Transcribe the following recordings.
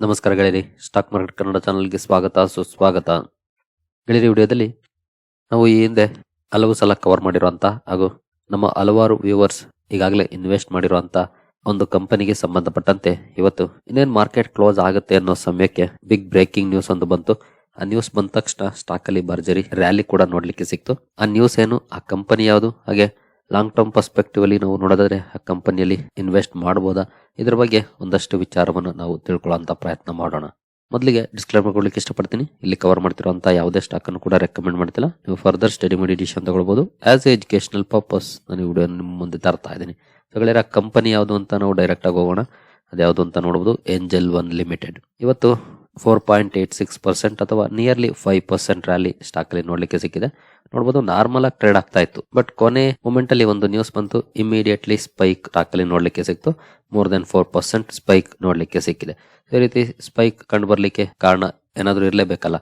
ನಮಸ್ಕಾರ ಗೆಳೆಯರಿ, stock market Kannada ಚಾನಲ್ಗೆ ಸ್ವಾಗತ, ಸುಸ್ವಾಗತ. ಗೆಳೆಯರಿ ವಿಡಿಯೋದಲ್ಲಿ ನಾವು ಈ ಹಿಂದೆ ಹಲವು ಸಲ ಕವರ್ ಮಾಡಿರುವಂಥ ಹಾಗೂ ನಮ್ಮ ಹಲವಾರು ವ್ಯೂವರ್ಸ್ ಈಗಾಗಲೇ ಇನ್ವೆಸ್ಟ್ ಮಾಡಿರುವಂಥ ಒಂದು ಕಂಪನಿಗೆ ಸಂಬಂಧಪಟ್ಟಂತೆ ಇವತ್ತು ಇನ್ನೇನು ಮಾರ್ಕೆಟ್ ಕ್ಲೋಸ್ ಆಗುತ್ತೆ ಅನ್ನೋ ಸಮಯಕ್ಕೆ ಬಿಗ್ ಬ್ರೇಕಿಂಗ್ ನ್ಯೂಸ್ ಒಂದು ಬಂತು. ಆ ನ್ಯೂಸ್ ಬಂದ ತಕ್ಷಣ ಸ್ಟಾಕಲ್ಲಿ ಭರ್ಜರಿ ರ್ಯಾಲಿ ಕೂಡ ನೋಡಲಿಕ್ಕೆ ಸಿಕ್ತು. ಆ ನ್ಯೂಸ್ ಏನು? ಆ ಕಂಪನಿ ಯಾವುದು? ಹಾಗೆ ಲಾಂಗ್ ಟರ್ಮ್ ಪರ್ಸ್ಪೆಕ್ಟಿವ್ ಅಲ್ಲಿ ನಾವು ನೋಡೋದಾದ್ರೆ ಆ ಕಂಪನಿಯಲ್ಲಿ ಇನ್ವೆಸ್ಟ್ ಮಾಡಬಹುದಾ ಇದರ ಬಗ್ಗೆ ಒಂದಷ್ಟು ವಿಚಾರವನ್ನು ನಾವು ತಿಳ್ಕೊಳ್ಳುವಂತ ಪ್ರಯತ್ನ ಮಾಡೋಣ. ಮೊದಲಿಗೆ ಡಿಸ್ಕ್ಲೇಮರ್ ಕೊಡ್ಲಿಕ್ಕೆ ಇಷ್ಟಪಡ್ತೀನಿ. ಇಲ್ಲಿ ಕವರ್ ಮಾಡ್ತಿರುವಂತಹ ಯಾವುದೇ ಸ್ಟಾಕ್ ಅನ್ನು ಕೂಡ ರೆಕಮೆಂಡ್ ಮಾಡ್ತಿಲ್ಲ. ನೀವು ಫರ್ದರ್ ಸ್ಟಡಿ ಮಾಡಿ ಡಿಸಿಷನ್ ತಗೊಳ್ಬಹುದು ಆಸ್ ಎ ಎಜುಕೇಶನಲ್ ಪರ್ಪಸ್ ನಾನು ಈ ವಿಡಿಯೋ ನಿಮ್ಮ ಮುಂದೆ ತರ್ತಾ ಇದ್ದೀನಿ. ಆ ಕಂಪನಿ ಯಾವುದು ಅಂತ ನಾವು ಡೈರೆಕ್ಟ್ ಆಗಿ ಹೋಗೋಣ. ಅದ್ಯಾವುದು ಅಂತ ನೋಡಬಹುದು ಏಂಜಲ್ ಒನ್ ಲಿಮಿಟೆಡ್ ಇವತ್ತು four point eight six percent ಅಥವಾ nearly five percent rally stock ಅಲ್ಲಿ ನೋಡ್ಲಿಕ್ಕೆ ಸಿಕ್ಕಿದೆ. ನೋಡಬಹುದು ನಾರ್ಮಲ್ ಆಗಿ ಟ್ರೇಡ್ ಆಗ್ತಾ ಇತ್ತು. ಬಟ್ ಕೊನೆ ಮೂಮೆಂಟ್ ಅಲ್ಲಿ ಒಂದು ನ್ಯೂಸ್ ಬಂತು. ಇಮಿಡಿಯೇಟ್ಲಿ ಸ್ಪೈಕ್ ಸ್ಟಾಕ್ ಅಲ್ಲಿ ನೋಡ್ಲಿಕ್ಕೆ ಸಿಕ್ತು. More than four percent spike ನೋಡ್ಲಿಕ್ಕೆ ಸಿಕ್ಕಿದೆ. ಈ ರೀತಿ ಸ್ಪೈಕ್ ಕಂಡು ಬರ್ಲಿಕ್ಕೆ ಕಾರಣ ಏನಾದ್ರೂ ಇರಲೇಬೇಕಲ್ಲ.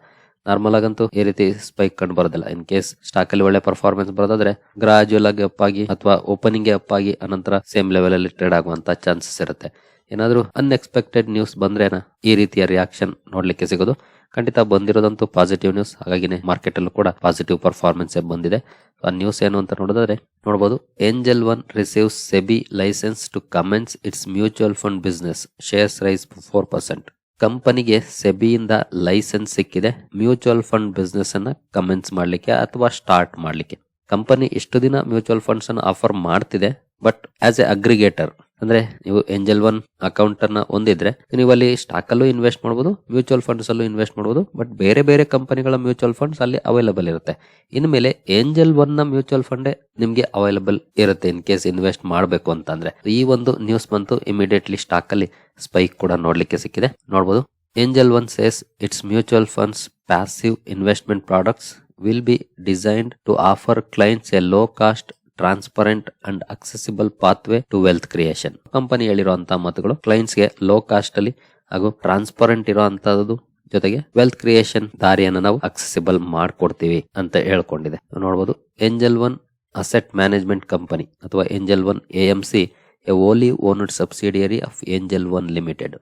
ನಾರ್ಮಲ್ ಆಗಂತೂ ಈ ರೀತಿ ಸ್ಪೈಕ್ ಕಂಡು ಬರೋದಿಲ್ಲ. ಇನ್ ಕೇಸ್ ಸ್ಟಾಕ್ ಅಲ್ಲಿ ಒಳ್ಳೆ ಪರ್ಫಾರ್ಮೆನ್ಸ್ ಬರೋದಾದ್ರೆ ಗ್ರಾಜುಯಲ್ ಆಗಿ ಅಪ್ ಆಗಿ ಅಥವಾ ಓಪನಿಂಗ್ ಅಪ್ ಆಗಿ ಅನಂತರ ಸೇಮ್ ಲೆವೆಲ್ ಅಲ್ಲಿ ಟ್ರೇಡ್ ಆಗುವಂತ ಚಾನ್ಸಸ್ ಇರುತ್ತೆ. ಏನಾದ್ರೂ ಅನ್ಎಕ್ಸ್ಪೆಕ್ಟೆಡ್ ನ್ಯೂಸ್ ಬಂದ್ರೇನ ಈ ರೀತಿಯ ರಿಯಾಕ್ಷನ್ ನೋಡ್ಲಿಕ್ಕೆ ಸಿಗೋದು. ಖಂಡಿತ ಬಂದಿರೋದಂತೂ ಪಾಸಿಟಿವ್ ನ್ಯೂಸ್ ಹಾಗಾಗಿನೇ ಮಾರ್ಕೆಟ್ ಅಲ್ಲೂ ಕೂಡ ಪಾಸಿಟಿವ್ ಪರ್ಫಾರ್ಮೆನ್ಸ್ ಬಂದಿದೆ. ಆ ನ್ಯೂಸ್ ಏನು ಅಂತ ನೋಡೋದಾದ್ರೆ ನೋಡಬಹುದು Angel One receives SEBI license to commence its mutual fund business shares rise four percent ಕಂಪನಿಗೆ ಸೆಬಿಯಿಂದ ಲೈಸೆನ್ಸ್ ಸಿಕ್ಕಿದೆ. ಮ್ಯೂಚುವಲ್ ಫಂಡ್ ಬಿಸ್ನೆಸ್ ಅನ್ನ ಕಮೆನ್ಸ್ ಮಾಡಲಿಕ್ಕೆ ಅಥವಾ ಸ್ಟಾರ್ಟ್ ಮಾಡಲಿಕ್ಕೆ. ಕಂಪನಿ ಇಷ್ಟು ದಿನ ಮ್ಯೂಚುವಲ್ ಫಂಡ್ಸ್ ಅನ್ನು ಆಫರ್ ಮಾಡ್ತಿದೆ ಬಟ್ ಆಸ್ ಎ ಅಗ್ರಿಗೇಟರ್ ಅಂದ್ರೆ ನೀವು ಏಂಜಲ್ ಒನ್ ಅಕೌಂಟ್ ಅನ್ನ ಹೊಂದಿದ್ರೆ ನೀವು ಅಲ್ಲಿ ಸ್ಟಾಕ್ ಅಲ್ಲೂ ಇನ್ವೆಸ್ಟ್ ಮಾಡಬಹುದು ಮ್ಯೂಚುವಲ್ ಫಂಡ್ಸ್ ಅಲ್ಲೂ ಇನ್ವೆಸ್ಟ್ ಮಾಡಬಹುದು ಬಟ್ ಬೇರೆ ಬೇರೆ ಕಂಪನಿಗಳ ಮ್ಯೂಚುವಲ್ ಫಂಡ್ಸ್ ಅಲ್ಲಿ ಅವೈಲಬಲ್ ಇರುತ್ತೆ. ಇನ್ಮೇಲೆ ಏಂಜಲ್ ಒನ್ನ ಮ್ಯೂಚುವಲ್ ಫಂಡ್ ನಿಮ್ಗೆ ಅವೈಲಬಲ್ ಇರುತ್ತೆ ಇನ್ ಕೇಸ್ ಇನ್ವೆಸ್ಟ್ ಮಾಡಬೇಕು ಅಂತಂದ್ರೆ. ಈ ಒಂದು ನ್ಯೂಸ್ ಬಂತು ಇಮಿಡಿಯೇಟ್ಲಿ ಸ್ಟಾಕ್ ಅಲ್ಲಿ ಸ್ಪೈಕ್ ಕೂಡ ನೋಡ್ಲಿಕ್ಕೆ ಸಿಕ್ಕಿದೆ. ನೋಡಬಹುದು Angel One says its mutual funds passive investment products will be designed to offer clients a low cost transparent and accessible pathway to wealth creation. Company ಹೇಳಿರುವಂತಹ ಮಾತುಗಳು ಕ್ಲೈಂಟ್ಸ್ಗೆ ಲೋ ಕಾಸ್ಟ್ ಅಲ್ಲಿ ಹಾಗೂ transparent ಇರುವಂತಹದ್ದು ಜೊತೆಗೆ ವೆಲ್ತ್ ಕ್ರಿಯೇಷನ್ ದಾರಿಯನ್ನು ನಾವು accessible ಮಾಡ್ಕೊಡ್ತೀವಿ ಅಂತ ಹೇಳ್ಕೊಂಡಿದೆ. ನೋಡಬಹುದು Angel One asset management company ಅಥವಾ Angel One A M C a wholly owned subsidiary of Angel One limited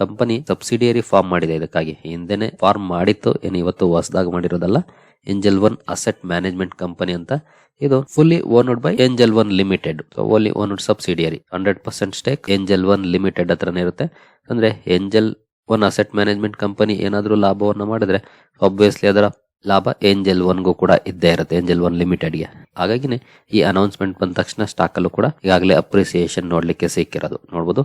company subsidiary form ಮಾಡಿದೆ. ಇದಕ್ಕಾಗಿ ಹಿಂದೆನೆ ಫಾರ್ಮ್ ಮಾಡಿತ್ತು. ಏನು ಇವತ್ತು ಹೊಸದಾಗಿ ಮಾಡಿರೋದಲ್ಲ Angel One asset management company ಅಂತ. ಇದು fully owned by Angel One limited so only owned subsidiary hundred percent stake Angel One limited ಹತ್ರನೇ ಇರುತ್ತೆ. ಅಂದ್ರೆ Angel One asset management company ಏನಾದರೂ ಲಾಭವನ್ನು ಮಾಡಿದ್ರೆ ಆಬ್ವಿಯಸ್ಲಿ ಅದರ ಲಾಭ ಏಂಜಲ್ ಒನ್ಗೂ ಕೂಡ ಇದ್ದೇ ಇರುತ್ತೆ. ಏಂಜಲ್ ಒನ್ ಲಿಮಿಟೆಡ್ಗೆ ಹಾಗಾಗಿನೇ ಈ ಅನೌನ್ಸ್ಮೆಂಟ್ ಬಂದ ತಕ್ಷಣ ಸ್ಟಾಕ್ ಅಲ್ಲೂ ಕೂಡ ಈಗಾಗಲೇ ಅಪ್ರಿಸಿಯೇಷನ್ ನೋಡ್ಲಿಕ್ಕೆ ಸಿಕ್ಕಿರೋದು. ನೋಡಬಹುದು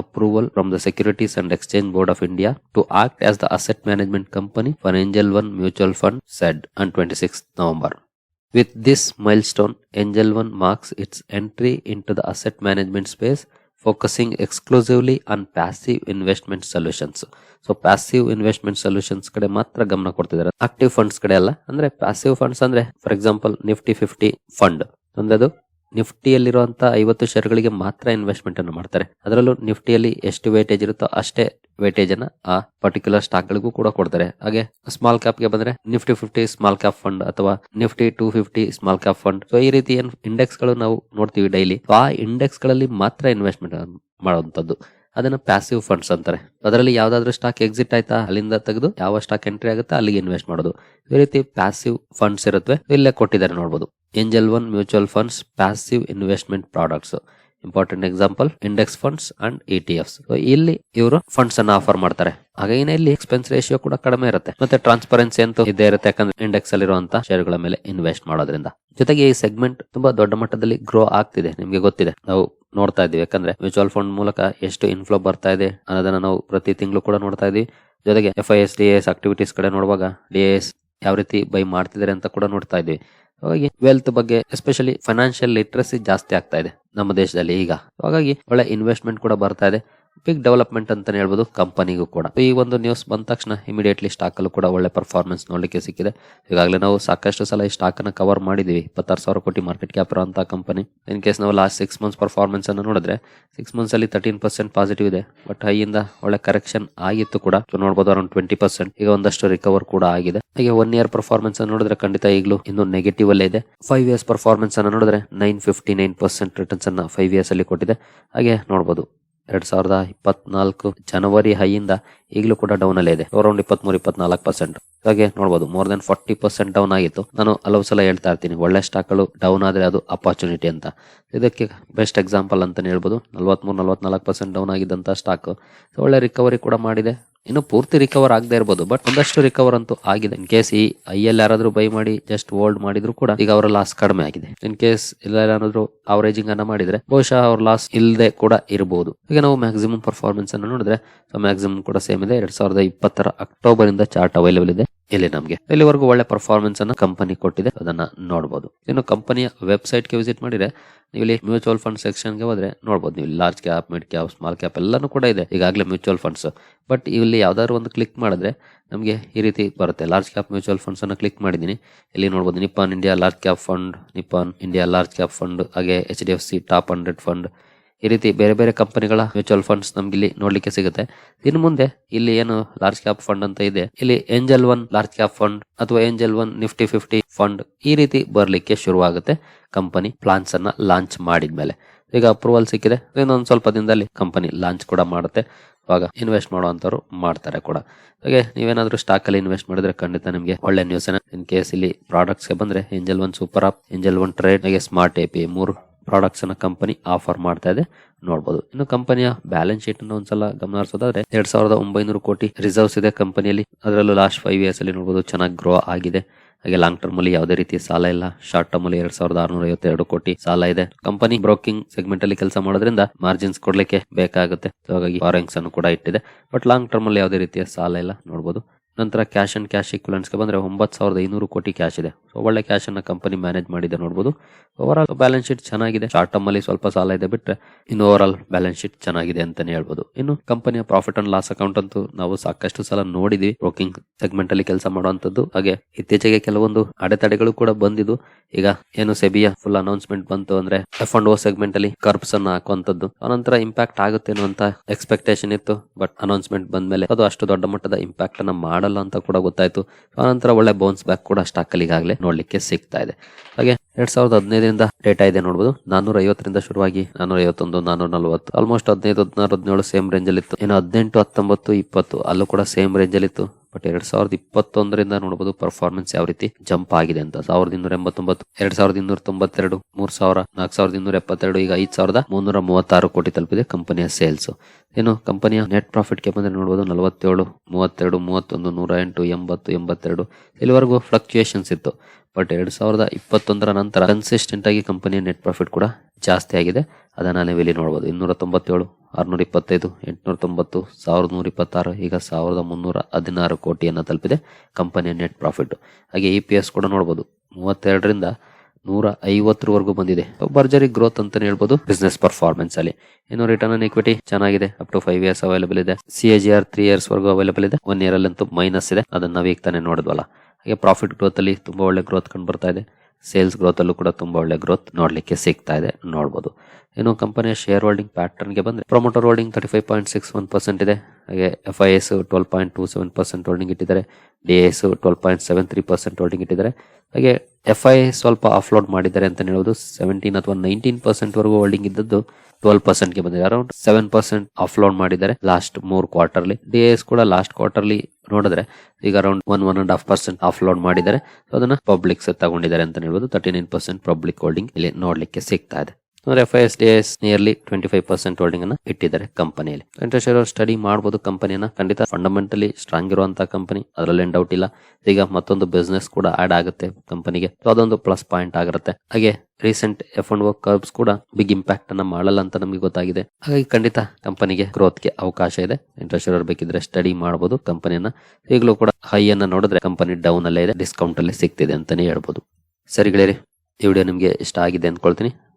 approval from the Securities and Exchange Board of India to act as the asset management company for management company for Angel One Mutual Fund, said on 26th November. With this milestone, One marks its entry into the asset management space, focusing exclusively on passive investment solutions so passive investment solutions ಕಡೆ ಮಾತ್ರ ಗಮನ ಕೊಡ್ತಿದ್ದಾರೆ. Active funds ಕಡೆ ಅಲ್ಲ, ಅಂದ್ರೆ passive funds ಅಂದ್ರೆ for example Nifty fifty fund ಅಂದ್ರೆ ಅದು ನಿಫ್ಟಿಯಲ್ಲಿರುವಂತಹ ಐವತ್ತು ಶೇರ್ಗಳಿಗೆ ಮಾತ್ರ ಇನ್ವೆಸ್ಟ್ಮೆಂಟ್ ಅನ್ನು ಮಾಡ್ತಾರೆ. ಅದರಲ್ಲೂ ನಿಫ್ಟಿಯಲ್ಲಿ ಎಷ್ಟು ವೇಟೇಜ್ ಇರುತ್ತೋ ಅಷ್ಟೇ ವೇಟೇಜ್ ಅನ್ನ ಆ ಪರ್ಟಿಕ್ಯುಲರ್ ಸ್ಟಾಕ್ ಗಳಿಗೂ ಕೂಡ ಕೊಡ್ತಾರೆ. ಹಾಗೆ ಸ್ಮಾಲ್ ಕ್ಯಾಪ್ಗೆ ಬಂದ್ರೆ Nifty fifty small cap fund ಅಥವಾ Nifty two fifty small cap fund so ಈ ರೀತಿ ಏನ್ ಇಂಡೆಕ್ಸ್ಗಳು ನಾವು ನೋಡ್ತೀವಿ ಡೈಲಿ ಆ ಇಂಡೆಕ್ಸ್ಗಳಲ್ಲಿ ಮಾತ್ರ ಇನ್ವೆಸ್ಟ್ಮೆಂಟ್ ಮಾಡುವಂತದ್ದು ಅದನ್ನ ಪ್ಯಾಸಿವ್ ಫಂಡ್ಸ್ ಅಂತಾರೆ. ಅದರಲ್ಲಿ ಯಾವ್ದಾದ್ರು ಸ್ಟಾಕ್ ಎಕ್ಸಿಟ್ ಆಯ್ತಾ? ಅಲ್ಲಿಂದ ತೆಗೆದು ಯಾವ ಸ್ಟಾಕ್ ಎಂಟ್ರಿ ಆಗುತ್ತೆ ಅಲ್ಲಿಗೆ ಇನ್ವೆಸ್ಟ್ ಮಾಡೋದು. ಈ ರೀತಿ ಪ್ಯಾಸಿವ್ ಫಂಡ್ಸ್ ಇರುತ್ತವೆ ಇಲ್ಲೇ ಕೊಟ್ಟಿದ್ದಾರೆ ನೋಡಬಹುದು Angel One mutual funds passive investment products important example index funds and E T Fs ಇಲ್ಲಿ ಇವರು ಫಂಡ್ಸ್ ಅನ್ನ ಆಫರ್ ಮಾಡ್ತಾರೆ. ಹಾಗಾಗಿ ಇಲ್ಲಿ ಎಕ್ಸ್ಪೆನ್ಸ್ ರೇಷಿಯೋ ಕೂಡ ಕಡಿಮೆ ಇರುತ್ತೆ. ಮತ್ತೆ ಟ್ರಾನ್ಸ್ಪರೆನ್ಸಿ ಅಂತೂ ಇದ್ದೇ ಇರುತ್ತೆ, ಯಾಕಂದ್ರೆ ಇಂಡೆಕ್ಸ್ ಅಲ್ಲಿರುವಂತಹ ಶೇರ್ಗಳ ಮೇಲೆ ಇನ್ವೆಸ್ಟ್ ಮಾಡೋದ್ರಿಂದ. ಜೊತೆಗೆ ಈ ಸೆಗ್ಮೆಂಟ್ ತುಂಬಾ ದೊಡ್ಡ ಮಟ್ಟದಲ್ಲಿ ಗ್ರೋ ಆಗ್ತಿದೆ, ನಿಮ್ಗೆ ಗೊತ್ತಿದೆ. ನಾವು ನೋಡ್ತಾ ಇದ್ದೀವಿ. ಯಾಕಂದ್ರೆ ಮ್ಯೂಚುವಲ್ ಫಂಡ್ ಮೂಲಕ ಎಷ್ಟು ಇನ್ಫ್ಲೋ ಬರ್ತಾ ಇದೆ ಅನ್ನೋದನ್ನ ನಾವು ಪ್ರತಿ ತಿಂಗಳು ಕೂಡ ನೋಡ್ತಾ ಇದೀವಿ ಜೊತೆಗೆ F I S D S activities ಕಡೆ ನೋಡುವಾಗ ಡಿ ಎಸ್ ಯಾವ ರೀತಿ ಬೈ ಮಾಡ್ತಿದ್ದಾರೆ ಅಂತ ಕೂಡ ನೋಡ್ತಾ ಇದೀವಿ ಹಾಗಾಗಿ ವೆಲ್ತ್ ಬಗ್ಗೆ ಎಸ್ಪೆಷಲಿ ಫೈನಾನ್ಷಿಯಲ್ ಲಿಟ್ರಸಿ ಜಾಸ್ತಿ ಆಗ್ತಾ ಇದೆ ನಮ್ಮ ದೇಶದಲ್ಲಿ ಈಗ. ಹಾಗಾಗಿ ಒಳ್ಳೆ ಇನ್ವೆಸ್ಟ್ಮೆಂಟ್ ಕೂಡ ಬರ್ತಾ ಇದೆ. ಬಿಗ್ ಡೆವಲಪ್ಮೆಂಟ್ ಅಂತಾನೆ ಹೇಳ್ಬೋದು ಕಂಪನಿಗೂ ಕೂಡ. ಈ ಒಂದು ನ್ಯೂಸ್ ಬಂದ ತಕ್ಷಣ ಇಮಿಡಿಯೇಟ್ಲಿ ಸ್ಟಾಕ್ ಅಲ್ಲೂ ಕೂಡ ಒಳ್ಳೆ ಪರ್ಫಾರ್ಮೆನ್ಸ್ ನೋಡಲಿಕ್ಕೆ ಸಿಕ್ಕಿದೆ. ಈಗಾಗಲೇ ನಾವು ಸಾಕಷ್ಟು ಸಲ ಈ ಸ್ಟಾಕ್ ಅನ್ನ ಕವರ್ ಮಾಡಿದೀವಿ ಇಪ್ಪತ್ತಾರು ಸಾವಿರ ಕೋಟಿ ಮಾರ್ಕೆಟ್ ಕ್ಯಾಪ್ ಅಂತ ಕಂಪನಿ ಇನ್ ಕೇಸ್ ನಾವು ಲಾಸ್ಟ್ ಸಿಕ್ಸ್ ಮಂತ್ಸ್ ಪರ್ಫಾರ್ಮೆನ್ಸ್ ಅನ್ನು ನೋಡಿದ್ರೆ ಸಿಕ್ಸ್ ಮಂತ್ಸ್ ಅಲ್ಲಿ ತರ್ಟೀನ್ ಪರ್ಸೆಂಟ್ ಪಾಸಿಟಿವ್ ಇದೆ. ಬಟ್ ಹೈಯಿಂದ ಒಳ್ಳೆ ಕರೆಕ್ಷನ್ ಆಗಿತ್ತು ಕೂಡ. ನೋಡಬಹುದು ಅರೌಂಡ್ ಟ್ವೆಂಟಿ ಪರ್ಸೆಂಟ್ ಈಗ ಒಂದಷ್ಟು ರಿಕವರ್ ಕೂಡ ಆಗಿದೆ. ಹಾಗೆ ಒನ್ ಇಯರ್ ಪರ್ಫಾರ್ಮೆನ್ಸ್ ಅನ್ನು ನೋಡಿದ್ರೆ ಖಂಡಿತ ಈಗಲೂ ಇನ್ನು ನೆಗೆಟಿವ್ ಅಲ್ಲೇ ಇದೆ. ಫೈವ್ ಇಯರ್ಸ್ ಪರ್ಫಾರ್ಮೆನ್ಸ್ ಅನ್ನು ನೋಡಿದ್ರೆ nine fifty nine percent returns ಅನ್ನ ಫೈವ್ ಇಯರ್ಸ್ ಅಲ್ಲಿ ಕೊಟ್ಟಿದೆ. ಹಾಗೆ ನೋಡಬಹುದು ಎರಡ್ ಸಾವಿರದ ಇಪ್ಪತ್ನಾಲ್ಕು ಜನವರಿ ಹೈಯಿಂದ ಈಗಲೂ ಕೂಡ ಡೌನ್ ಅಲ್ಲೇ ಇದೆ. ಅರೌಂಡ್ ಇಪ್ಪತ್ಮೂರು, ಇಪ್ಪತ್ನಾಲ್ಕು ಪರ್ಸೆಂಟ್ ಹಾಗೆ ನೋಡಬಹುದು more than forty percent down ಆಗಿತ್ತು. ನಾನು ಹಲವು ಸಲ ಹೇಳ್ತಾ ಇರ್ತೀನಿ, ಒಳ್ಳೆ ಸ್ಟಾಕ್ಗಳು ಡೌನ್ ಆದ್ರೆ ಅದು ಅಪಾರ್ಚುನಿಟಿ ಅಂತ. ಇದಕ್ಕೆ ಬೆಸ್ಟ್ ಎಕ್ಸಾಂಪಲ್ ಅಂತಲೇ ಹೇಳ್ಬೋದು. ನಲ್ವತ್ಮೂರು, ನಲ್ವತ್ನಾಲ್ಕು ಪರ್ಸೆಂಟ್ ಡೌನ್ ಆಗಿದ್ದಂಥ ಸ್ಟಾಕ್ ಒಳ್ಳೆ ರಿಕವರಿ ಕೂಡ ಮಾಡಿದೆ. ಇನ್ನು ಪೂರ್ತಿ ರಿಕವರ್ ಆಗದೆ ಇರಬಹುದು ಬಟ್ ಒಂದಷ್ಟು ರಿಕವರ್ ಅಂತೂ ಆಗಿದೆ. ಇನ್ ಕೇಸ್ ಈ ಐ ಎಲ್ ಯಾರಾದ್ರೂ ಬೈ ಮಾಡಿ ಜಸ್ಟ್ ಹೋಲ್ಡ್ ಮಾಡಿದ್ರು ಕೂಡ ಈಗ ಅವರ ಲಾಸ್ ಕಡಿಮೆ ಆಗಿದೆ. ಇನ್ ಕೇಸ್ ಇಲ್ಲ ಅವರೇಜಿಂಗ್ ಅನ್ನ ಮಾಡಿದ್ರೆ ಬಹುಶಃ ಅವ್ರ ಲಾಸ್ ಇಲ್ಲದೆ ಕೂಡ ಇರಬಹುದು ಈಗ ನಾವು ಮ್ಯಾಕ್ಸಿಮಮ್ ಪರ್ಫಾರ್ಮೆನ್ಸ್ ಅನ್ನು ನೋಡಿದ್ರೆ ಮ್ಯಾಕ್ಸಿಮಮ್ ಕೂಡ ಸೇಮ್ ಇದೆ. ಎರಡ್ ಸಾವಿರದ ಇಪ್ಪತ್ತರ ಅಕ್ಟೋಬರ್ ಇಂದ ಚಾರ್ಟ್ ಅವೈಲೇಬಲ್ ಇದೆ. ಇಲ್ಲಿ ನಮಗೆ. ಇಲ್ಲಿವರೆಗೂ ಒಳ್ಳೆ ಪರ್ಫಾರ್ಮೆನ್ಸ್ ಅನ್ನು ಕಂಪನಿ ಕೊಟ್ಟಿದೆ. ಅದನ್ನ ನೋಡಬಹುದು ಇನ್ನು ಕಂಪನಿಯ ವೆಬ್ಸೈಟ್ಗೆ ವಿಸಿಟ್ ಮಾಡಿದ್ರೆ ನೀವು ಇಲ್ಲಿ ಮ್ಯೂಚುವಲ್ ಫಂಡ್ ಸೆಕ್ಷನ್ಗೆ ಹೋದ್ರೆ ನೋಡಬಹುದು ನೀವು large cap mid cap small cap ಎಲ್ಲಾನು ಕೂಡ ಇದೆ. ಈಗಾಗಲೇ ಮ್ಯೂಚುವಲ್ ಫಂಡ್ಸ್ ಬಟ್ ಇಲ್ಲಿ ಯಾವ್ದಾದ್ರು ಒಂದು ಕ್ಲಿಕ್ ಮಾಡಿದ್ರೆ ನಮಗೆ ಈ ರೀತಿ ಬರುತ್ತೆ. ಲಾರ್ಜ್ ಕ್ಯಾಪ್ ಮ್ಯೂಚುವಲ್ ಫಂಡ್ಸ್ ಅನ್ನು ಕ್ಲಿಕ್ ಮಾಡಿದ್ದೀನಿ. ಇಲ್ಲಿ ನೋಡಬಹುದು Nippon India large cap fund Nippon India large cap fund ಹಾಗೆ H D F C top hundred fund ಈ ರೀತಿ ಬೇರೆ ಬೇರೆ ಕಂಪನಿಗಳ ಮ್ಯೂಚುವಲ್ ಫಂಡ್ಸ್ ನಮ್ಗೆ ಇಲ್ಲಿ ನೋಡ್ಲಿಕ್ಕೆ ಸಿಗುತ್ತೆ. ಇನ್ನು ಮುಂದೆ ಇಲ್ಲಿ ಏನು ಲಾರ್ಜ್ ಕ್ಯಾಪ್ ಫಂಡ್ ಅಂತ ಇದೆ. ಇಲ್ಲಿ Angel One large cap fund ಅಥವಾ Angel One Nifty fifty fund ಈ ರೀತಿ ಬರ್ಲಿಕ್ಕೆ ಶುರುವಾಗುತ್ತೆ ಕಂಪನಿ ಪ್ಲಾನ್ಸ್ ಅನ್ನ ಲಾಂಚ್ ಮಾಡಿದ್ಮೇಲೆ. ಈಗ ಅಪ್ರೂವಲ್ ಸಿಕ್ಕಿದೆ. ಇನ್ನೊಂದು ಸ್ವಲ್ಪ ದಿನದಲ್ಲಿ ಕಂಪನಿ ಲಾಂಚ್ ಕೂಡ ಮಾಡುತ್ತೆ. ಇವಾಗ ಇನ್ವೆಸ್ಟ್ ಮಾಡುವಂತವ್ರು ಮಾಡ್ತಾರೆ ಕೂಡ. ಹಾಗೆ ನೀವೇನಾದ್ರೂ ಸ್ಟಾಕ್ ಅಲ್ಲಿ ಇನ್ವೆಸ್ಟ್ ಮಾಡಿದ್ರೆ ಖಂಡಿತ ನಿಮಗೆ ಒಳ್ಳೆ ನ್ಯೂಸ್ ಇನ್ ಕೇಸ್ ಇಲ್ಲಿ ಪ್ರಾಡಕ್ಟ್ಸ್ಗೆ ಬಂದ್ರೆ Angel One Super App Angel One Trade ಹಾಗೆ ಸ್ಮಾರ್ಟ್ ಎಪಿ ಮೂರು ಪ್ರಾಡಕ್ಟ್ಸ್ ಅನ್ನ ಕಂಪನಿ ಆಫರ್ ಮಾಡ್ತಾ ಇದೆ. ನೋಡಬಹುದು ಇನ್ನು ಕಂಪನಿಯ ಬ್ಯಾಲೆನ್ಸ್ ಶೀಟ್ ಅನ್ನು ಒಂದ್ಸಲ ಗಮನ ಹರಿಸೋದಾದ್ರೆ ಎರಡ್ ಸಾವಿರದ ಒಂಬೈನೂರು ಕೋಟಿ ರಿಸರ್ವ್ಸ್ ಇದೆ ಕಂಪನಿಯಲ್ಲಿ ಅದರಲ್ಲೂ ಲಾಸ್ಟ್ ಫೈವ್ ಇಯರ್ಸ್ ಅಲ್ಲಿ ನೋಡಬಹುದು ಚೆನ್ನಾಗಿ ಗ್ರೋ ಆಗಿದೆ. ಹಾಗೆ ಲಾಂಗ್ ಟರ್ಮ್ ಅಲ್ಲಿ ಯಾವುದೇ ರೀತಿ ಸಾಲ ಇಲ್ಲ. ಶಾರ್ಟ್ ಟರ್ಮ್ ಅಲ್ಲಿ ಎರಡ್ ಸಾವಿರದ ಆರ್ನೂರ ಐವತ್ತೆರಡು ಕೋಟಿ ಸಾಲ ಇದೆ. ಕಂಪನಿ ಬ್ರೋಕಿಂಗ್ ಸೆಗ್ಮೆಂಟ್ ಅಲ್ಲಿ ಕೆಲಸ ಮಾಡೋದ್ರಿಂದ ಮಾರ್ಜಿನ್ಸ್ ಕೊಡ್ಲಿಕ್ಕೆ ಬೇಕಾಗುತ್ತೆ. ಹಾಗಾಗಿ ಬಾರೋಯಿಂಗ್ಸ್ ಅನ್ನು ಕೂಡ ಇಟ್ಟಿದೆ. ಬಟ್ ಲಾಂಗ್ ಟರ್ಮ್ ಅಲ್ಲಿ ಯಾವುದೇ ರೀತಿಯ ಸಾಲ ಇಲ್ಲ. ನೋಡಬಹುದು ನಂತರ ಕ್ಯಾಶ್ ಅಂಡ್ ಕ್ಯಾಶ್ ಇಕ್ವಿಲೆನ್ಸ್ ಬಂದ್ರೆ ಒಂಬತ್ತು ಸಾವಿರದ ಐನೂರು ಕೋಟಿ ಕ್ಯಾಶ್ ಇದೆ. ಒಳ್ಳೆ ಕ್ಯಾಶ್ ಅನ್ನ ಕಂಪನಿ ಮ್ಯಾನೇಜ್ ಮಾಡಿದೆ ನೋಡಬಹುದು ಓವರ್ ಆಲ್ ಬ್ಯಾಲೆನ್ಸ್ ಶೀಟ್ ಚೆನ್ನಾಗಿದೆ. ಶಾರ್ಟ್ ಟರ್ಮ್ ಅಲ್ಲಿ ಸ್ವಲ್ಪ ಸಾಲ ಇದೆ ಬಿಟ್ರೆ ಇನ್ನು ಓವರ್ ಆಲ್ ಬ್ಯಾಲೆನ್ಸ್ ಶೀಟ್ ಚೆನ್ನಾಗಿದೆ ಅಂತಾನೆ ಹೇಳ್ಬೋದು. ಇನ್ನು ಕಂಪನಿಯ ಪ್ರಾಫಿಟ್ ಅಂಡ್ ಲಾಸ್ ಅಕೌಂಟ್ ಅಂತೂ ನಾವು ಸಾಕಷ್ಟು ಸಲ ನೋಡಿದ್ವಿ. ಬ್ರೋಕಿಂಗ್ ಸೆಗ್ಮೆಂಟ್ ಅಲ್ಲಿ ಕೆಲಸ ಮಾಡುವಂತದ್ದು ಹಾಗೆ ಇತ್ತೀಚೆಗೆ ಕೆಲವೊಂದು ಅಡೆತಡೆಗಳು ಕೂಡ ಬಂದಿದ್ದು. ಈಗ ಏನು ಸೆಬಿಯ ಫುಲ್ ಅನೌನ್ಸ್ಮೆಂಟ್ ಬಂತು ಅಂದ್ರೆ ಎಫ್ ಅಂಡ್ ಓ ಸೆಗ್ಮೆಂಟ್ ಅಲ್ಲಿ ಕರ್ಬ್ಸ್ ಅನ್ನ ಹಾಕುವಂತದ್ದು ಅನಂತರ ಇಂಪ್ಯಾಕ್ಟ್ ಆಗುತ್ತೆ ಅನ್ನುವಂತ ಎಕ್ಸ್ಪೆಕ್ಟೇಷನ್ ಇತ್ತು. ಬಟ್ ಅನೌನ್ಸ್ಮೆಂಟ್ ಬಂದ ಮೇಲೆ ಅದು ಅಷ್ಟು ದೊಡ್ಡ ಮಟ್ಟದ ಇಂಪ್ಯಾಕ್ಟ್ ಅನ್ನ ಮಾಡಲ್ಲ ಅಂತ ಕೂಡ ಗೊತ್ತಾಯ್ತು. ಅನಂತರ ಒಳ್ಳೆ ಬೌನ್ಸ್ ಬ್ಯಾಕ್ ಕೂಡ ಸ್ಟಾಕ್ ಅಲ್ಲಿ ಈಗಾಗಲೇ ನೋಡ್ಲಿಕ್ಕೆ ಸಿಗ್ತಾ ಇದೆ. ಹಾಗೆ ಎರಡ್ ಸಾವಿರದ ಹದಿನೈದರಿಂದ ಡೇಟಾ ಇದೆ ನೋಡಬಹುದು ನಾನೂರ ಐವತ್ತರಿಂದ ಶುರುವಾಗಿ ನಾನೂರ ಐವತ್ತೊಂದು ನಾನೂರ ನಲವತ್ತು ಆಲ್ಮೋಸ್ಟ್ ಹದಿನೈದು, ಹದಿನಾರು, ಹದಿನೇಳು ಸೇಮ್ ರೇಂಜ್ ಅಲ್ಲಿ ಇತ್ತು. ಇನ್ನು ಹದಿನೆಂಟು, ಹತ್ತೊಂಬತ್ತು, ಇಪ್ಪತ್ತು, ಅಲ್ಲೂ ಕೂಡ ಸೇಮ್ ರೇಂಜ್ ಅಲ್ಲಿ ಇತ್ತು. ಬಟ್ ಎರಡ್ ಸಾವಿರದ ಇಪ್ಪತ್ತೊಂದರಿಂದ ನೋಡಬಹುದು ಪರ್ಫಾರ್ಮೆನ್ಸ್ ಯಾವ ರೀತಿ ಜಂಪ್ ಆಗಿದೆ ಅಂತ. ಸಾವಿರದ ಇನ್ನೂರ ಎಂಬತ್ತೊಂಬತ್ತು, ಎರಡ್ ಸಾವಿರದ ಇನ್ನೂರ ತೊಂಬತ್ತೆರಡು, ಮೂರ್ ಸಾವಿರ, ನಾಲ್ಕು ಸಾವಿರದ ಇನ್ನೂರ ಎಪ್ಪತ್ತೆರಡು, ಈಗ ಐದ್ ಸಾವಿರದ ಮುನ್ನೂರ ಮೂವತ್ತಾರು ಕೋಟಿ ತಲುಪಿದೆ ಕಂಪನಿಯ ಸೇಲ್ಸ್ ಏನು ಕಂಪನಿಯ ನೆಟ್ ಪ್ರಾಫಿಟ್ಗೆ ಬಂದ್ರೆ ನೋಡಬಹುದು ನಲವತ್ತೇಳು, ಮೂವತ್ತೆರಡು, ಮೂವತ್ತೊಂದು, ನೂರ ಎಂಟು, ಎಂಬತ್ತು, ಎಂಬತ್ತೆರಡು. ಇಲ್ಲಿವರೆಗೂ ಫ್ಲಕ್ಚುಯೇಷನ್ಸ್ ಇತ್ತು. ಬಟ್ ಎರಡು ಸಾವಿರದ ಇಪ್ಪತ್ತೊಂದರ ನಂತರ ಕನ್ಸಿಸ್ಟೆಂಟ್ ಆಗಿ ಕಂಪನಿಯ ನೆಟ್ ಪ್ರಾಫಿಟ್ ಕೂಡ ಜಾಸ್ತಿ ಆಗಿದೆ. ಅದನ್ನ ನೀವು ಇಲ್ಲಿ ನೋಡಬಹುದು ಇನ್ನೂರ ತೊಂಬತ್ತೇಳು, ಆರ್ನೂರ ಇಪ್ಪತ್ತೈದು, ಎಂಟುನೂರ ತೊಂಬತ್ತು ಸಾವಿರದ ನೂರ ಇಪ್ಪತ್ತಾರು, ಈಗ ಸಾವಿರದ ಮುನ್ನೂರ ಹದಿನಾರು ಕೋಟಿಯನ್ನ ತಲುಪಿದೆ ಕಂಪನಿಯ ನೆಟ್ ಪ್ರಾಫಿಟ್ ಹಾಗೆ ಇ ಪಿ ಎಸ್ ಕೂಡ ನೋಡಬಹುದು ಮೂವತ್ತೆರಡರಿಂದ ನೂರ ಐವತ್ತರವರೆಗೂ ಬಂದಿದೆ ಭರ್ಜರಿ ಗ್ರೋತ್ ಅಂತ ಹೇಳ್ಬೋದು. ಬಿಸ್ನೆಸ್ ಪರ್ಫಾರ್ಮೆನ್ಸ್ ಅಲ್ಲಿ. ಇನ್ನು ರಿಟರ್ನ್ ಆನ್ ಇಕ್ವಿಟಿ ಚೆನ್ನಾಗಿದೆ. Up to five years available ಇದೆ. C A G R three years ವರೆಗೂ ಅವೈಲೇಬಲ್ ಇದೆ. ಒನ್ ಇಯರ್ ಅಲ್ಲಂತೂ ಮೈನಸ್ ಇದೆ. ಅದನ್ನ ನಾವೀಗ ತಾನೇ ನೋಡಿದ್ವಲ್ಲ. ಹಾಗೆ ಪ್ರಾಫಿಟ್ ಗ್ರೋತ್ ಅಲ್ಲಿ ತುಂಬಾ ಒಳ್ಳೆ ಗ್ರೋತ್ ಕಂಡು ಬರ್ತಾ ಇದೆ. ಸೇಲ್ಸ್ ಗ್ರೋತ್ ಅಲ್ಲೂ ಕೂಡ ತುಂಬಾ ಒಳ್ಳೆ ಗ್ರೋತ್ ನೋಡ್ಲಿಕ್ಕೆ ಸಿಗ್ತಾ ಇದೆ. ನೋಡಬಹುದು ಇನ್ನು ಕಂಪನಿಯ ಶೇರ್ ಹೋಲ್ಡಿಂಗ್ ಪ್ಯಾಟರ್ನ್ಗೆ ಬಂದ್ರೆ promoter holding thirty five point six one percent ಇದೆ. ಹಾಗೆ F I S twelve point two seven percent holding ಇಟ್ಟಿದ್ದಾರೆ. D S twelve point seven three percent holding ಇಟ್ಟಿದ್ದಾರೆ. ಹಾಗೆ ಎಫ್ ಐ ಸ್ವಲ್ಪ ಆಫ್ಲೋಡ್ ಮಾಡಿದ್ದಾರೆ ಅಂತ ಹೇಳೋದು. ಸೆವೆಂಟೀನ್ ಅಥವಾ ನೈನ್ಟೀನ್ ಪರ್ಸೆಂಟ್ ವರೆಗೂ ಹೋಲ್ಡಿಂಗ್ ಇದ್ದದ್ದು ಟ್ವೆಲ್ ಪರ್ಸೆಂಟ್ಗೆ ಬಂದಿದೆ. ಅರೌಂಡ್ ಸೆವೆನ್ ಪರ್ಸೆಂಟ್ ಆಫ್ಲೋಡ್ ಮಾಡಿದ್ದಾರೆ ಲಾಸ್ಟ್ ಮೂರ್ ಕ್ವಾರ್ಟರ್ಲಿ ಡಿ ಎಸ್ ಕೂಡ ಲಾಸ್ಟ್ ಕ್ವಾರ್ಟರ್ಲಿ ನೋಡಿದ್ರೆ ಈಗ around one one and half percent offload ಮಾಡಿದ್ದಾರೆ. ಅದನ್ನ ಪಬ್ಲಿಕ್ಸ್ ತಗೊಂಡಿದ್ದಾರೆ ಅಂತ ಹೇಳ್ಬೋದು thirty nine percent public holding ಇಲ್ಲಿ ನೋಡ್ಲಿಕ್ಕೆ ಸಿಗ್ತಾ ಇದೆ. ಅಂದ್ರೆ F I S D S nearly twenty five percent holding ಅನ್ನ ಇಟ್ಟಿದ್ದಾರೆ ಕಂಪನಿಯಲ್ಲಿ ಇಂಟ್ರೆಸ್ಟ್ ಇರೋ ಸ್ಟಡಿ ಮಾಡಬಹುದು ಕಂಪನಿಯನ್ನ ಖಂಡಿತ ಫಂಡಮೆಂಟಲಿ ಸ್ಟ್ರಾಂಗ್ ಇರುವಂತಹ ಕಂಪನಿ ಅದರಲ್ಲಿ ಡೌಟ್ ಇಲ್ಲ. ಈಗ ಮತ್ತೊಂದು ಬಿಸ್ನೆಸ್ ಕೂಡ ಆಡ್ ಆಗುತ್ತೆ ಕಂಪನಿಗೆ ಅದೊಂದು ಪ್ಲಸ್ ಪಾಯಿಂಟ್ ಆಗಿರುತ್ತೆ. ಹಾಗೆ recent F and work curbs ಕೂಡ ಬಿಗ್ ಇಂಪ್ಯಾಕ್ಟ್ ಅನ್ನ ಮಾಡಲ್ಲ ಅಂತ ನಮಗೆ ಗೊತ್ತಾಗಿದೆ. ಹಾಗಾಗಿ ಖಂಡಿತ ಕಂಪನಿಗೆ ಗ್ರೋತ್ಗೆ ಅವಕಾಶ ಇದೆ. ಇಂಟ್ರೆಸ್ಟ್ ಇರೋರು ಬೇಕಿದ್ರೆ ಸ್ಟಡಿ ಮಾಡಬಹುದು ಕಂಪನಿಯನ್ನ ಈಗಲೂ ಕೂಡ ಹೈ ಅನ್ನ ನೋಡಿದ್ರೆ ಕಂಪನಿ ಡೌನ್ ಅಲ್ಲೇ ಇದೆ. ಡಿಸ್ಕೌಂಟ್ ಅಲ್ಲಿ ಸಿಗ್ತಿದೆ ಅಂತಾನೆ ಹೇಳ್ಬೋದು. ಸರಿ ಗೆಳೆಯರಿ, ಈ ವಿಡಿಯೋ ನಿಮಗೆ ಇಷ್ಟ ಆಗಿದೆ ಅಂದ್ಕೊಳ್ತೀನಿ.